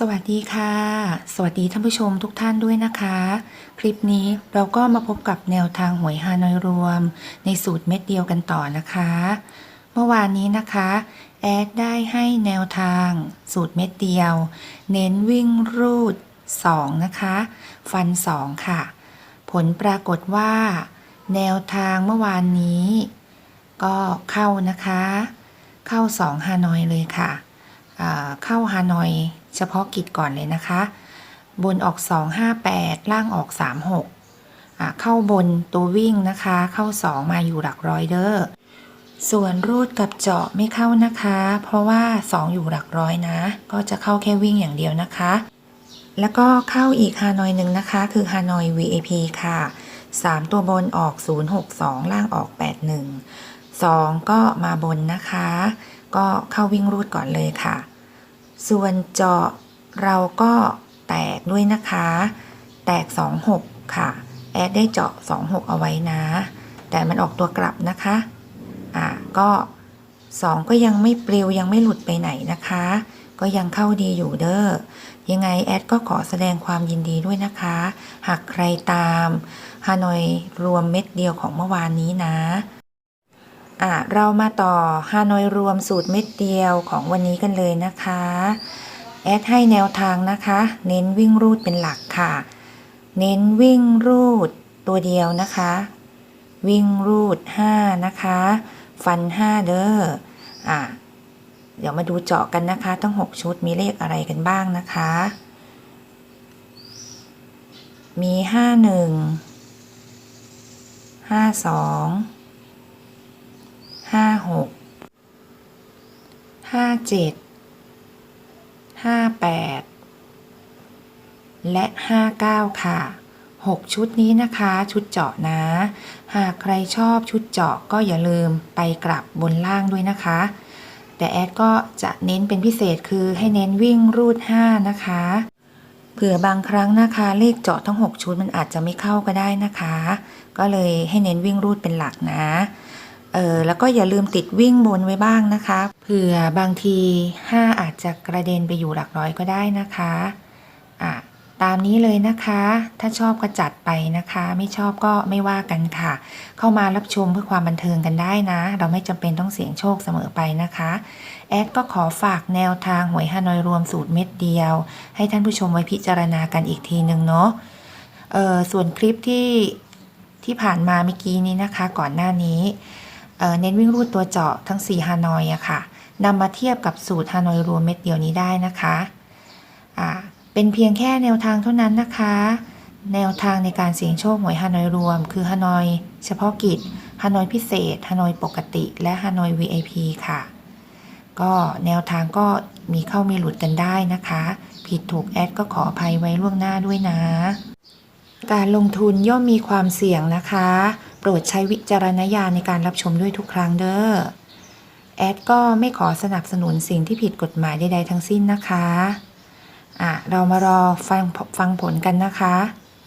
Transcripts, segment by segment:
สวัสดีค่ะ สวัสดีท่านผู้ชมทุกท่านด้วยนะคะ คลิปนี้เราก็มาพบกับแนวทางหวยฮานอยรวม ในสูตรเม็ดเดียวกันต่อนะคะ เมื่อวานนี้นะคะแอดได้ให้แนวทาง สูตรเม็ดเดียว เน้นวิ่งรูด 2 นะคะ ฟัน 2 ค่ะ ผลปรากฏว่า แนวทางเมื่อวานนี้ ก็เข้านะคะ เข้า 2 ฮานอยเลยค่ะ เข้าฮานอยเฉพาะกิจก่อนเลยนะคะ บนออก 258 ล่างออก 36 เข้าบนตัววิ่งนะคะ เข้า 2 มาอยู่หลักร้อยเด้อส่วนรูดกับเจาะไม่เข้านะคะ เพราะว่า 2 อยู่หลักร้อยนะ ก็จะเข้าแค่วิ่งอย่างเดียวนะคะ แล้วก็เข้าอีกฮานอยหนึ่งนะคะ คือฮานอย VAP ค่ะ 3 ตัวบนออก 062 ล่างออก 81 2 ก็มาบนนะคะ ก็เข้าวิ่งรูดก่อนเลยค่ะ ส่วนเจาะเราก็แตกด้วยนะคะ แตก 26 ค่ะ แอดได้เจาะ 26 เอาไว้นะ แต่มันออกตัวกลับนะคะ อ่าก็ 2 ก็ยังไม่ปลิวยังไม่หลุดไปไหนนะคะ ก็ยังเข้าดีอยู่เด้อ ยังไงแอดก็ขอแสดงความยินดีด้วยนะคะ หากใครตามฮานอยรวมเม็ดเดียวของเมื่อวานนี้นะ อะเรามาต่อฮานอยรวมสูตรเม็ดเดียวของวันนี้กันเลยนะคะแอดให้แนวทางนะคะ เน้นวิ่งรูดเป็นหลักค่ะ เน้นวิ่งรูดตัวเดียวนะคะ วิ่งรูด 5 นะคะ ฟัน 5 เด้ออะเดี๋ยวมาดูเจาะกันนะคะทั้ง 6 ชุดมีเลขอะไรกันบ้างนะคะ มี 51 52 ห้าหกห้าเจ็ดห้าแปดและห้าเก้าค่ะหกชุดนี้นะคะ ชุดเจาะนะ หากใครชอบชุดเจาะก็อย่าลืมไปกลับบนล่างด้วยนะคะ แต่แอดก็จะเน้นเป็นพิเศษคือให้เน้นวิ่งรูด 5 นะคะ เผื่อบางครั้งนะคะ เลขเจาะทั้ง 6 ชุดมันอาจจะไม่เข้าก็ได้นะคะ ก็เลยให้เน้นวิ่งรูดเป็นหลักนะ เออแล้วก็อย่าลืมติดวิ่งบนไว้บ้างนะคะ เผื่อบางที 5 อาจจะกระเด็นไปอยู่หลักร้อยก็ได้นะคะอะตามนี้เลยนะคะ ถ้าชอบก็จัดไปนะคะ ไม่ชอบก็ไม่ว่ากันค่ะ เข้ามารับชมเพื่อความบันเทิงกันได้นะ เราไม่จำเป็นต้องเสี่ยงโชคเสมอไปนะคะ แอดก็ขอฝากแนวทางหวยฮานอยรวมสูตรเม็ดเดียว ให้ท่านผู้ชมไว้พิจารณากันอีกทีหนึ่งเนาะส่วนคลิปที่ที่ผ่านมาเมื่อกี้นี้นะคะ ก่อนหน้านี้ เน้นวิ่งรูดตัวเจาะทั้ง 4 ฮานอยอะค่ะนำมาเทียบกับสูตรฮานอยรวมเม็ดเดียวนี้ได้นะคะเป็นเพียงแค่แนวทางเท่านั้นนะคะ แนวทางในการเสี่ยงโชคหวยฮานอยรวม คือฮานอยเฉพาะกิจฮานอยพิเศษฮานอยปกติ และฮานอย VIP ค่ะ ก็แนวทางก็มีเข้ามีหลุดกันได้นะคะ ผิดถูกแอดก็ขออภัยไว้ล่วงหน้าด้วยนะ การลงทุนย่อมมีความเสี่ยงนะคะ รดใช้วิจารณญาณในการรับชมด้วยทุกครั้งเด้อ แอดก็ไม่ขอสนับสนุนสิ่งที่ผิดกฎหมายใดๆทั้งสิ้นนะคะ อะ เรามารอฟังฟังผลกันนะคะ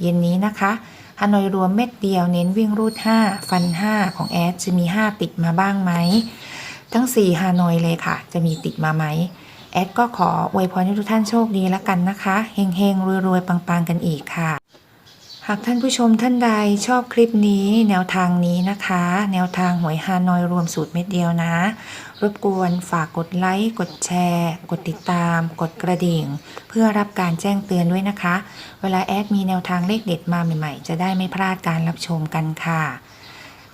เย็นนี้นะคะฮานอยรวมเม็ดเดียวเน้นวิ่งรูด 5 ฟัน 5 ของแอดจะมี 5 ติดมาบ้างไหม ทั้ง 4ฮานอยเลยค่ะ จะมีติดมาไหม แอดก็ขออวยพรให้ทุกท่านโชคดีแล้วกันนะคะ เฮงเฮงๆรวยๆ ปังๆ กันอีกค่ะ หากท่านผู้ชมท่านใดชอบคลิปนี้แนวทางนี้นะคะ แนวทางหวยฮานอยรวมสูตรเม็ดเดียวนะ รบกวนฝากกดไลค์ กดแชร์ กดติดตาม กดกระดิ่ง เพื่อรับการแจ้งเตือนด้วยนะคะ เวลาแอดมีแนวทางเลขเด็ดมาใหม่ๆ จะได้ไม่พลาดการรับชมกันค่ะ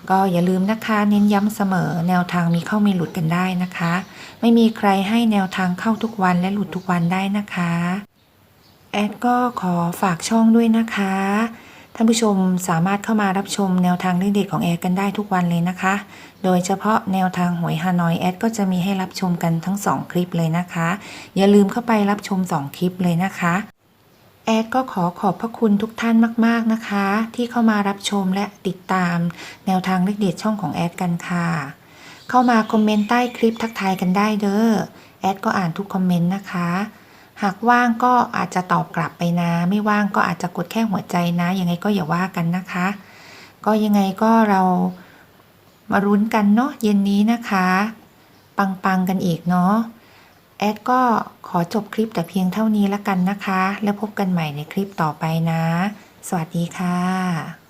ก็อย่าลืมนะคะเน้นย้ำเสมอแนวทางมีเข้ามีหลุดกันได้นะคะ ไม่มีใครให้แนวทางเข้าทุกวันและหลุดทุกวันได้นะคะ แอดก็ขอฝากช่องด้วยนะคะ ท่านผู้ชมสามารถเข้ามารับชมแนวทางเลขเด็ดของแอดกันได้ทุกวันเลยนะคะ โดยเฉพาะแนวทางหวยฮานอยแอดก็จะมีให้รับชมกันทั้ง 2 คลิปเลยนะคะ อย่าลืมเข้าไปรับชม 2 คลิปเลยนะคะแอดก็ขอขอบพระคุณทุกท่านมาก ๆ นะคะ ที่เข้ามารับชมและติดตาม แนวทางเลขเด็ดช่องของแอดกันค่ะ เข้ามาคอมเมนต์ใต้คลิปทักทายกันได้เด้อแอดก็อ่านทุกคอมเมนต์นะคะ หากว่างก็อาจจะตอบกลับไปนะ ไม่ว่างก็อาจจะกดแค่หัวใจนะ ยังไงก็อย่าว่ากันนะคะ ก็ยังไงก็เรามารุ้นกันเนาะเย็นนี้นะคะ ปังๆกันอีกเนาะแอดก็ขอจบคลิปแต่เพียงเท่านี้แล้วกันนะคะ แล้วพบกันใหม่ในคลิปต่อไปนะ สวัสดีค่ะ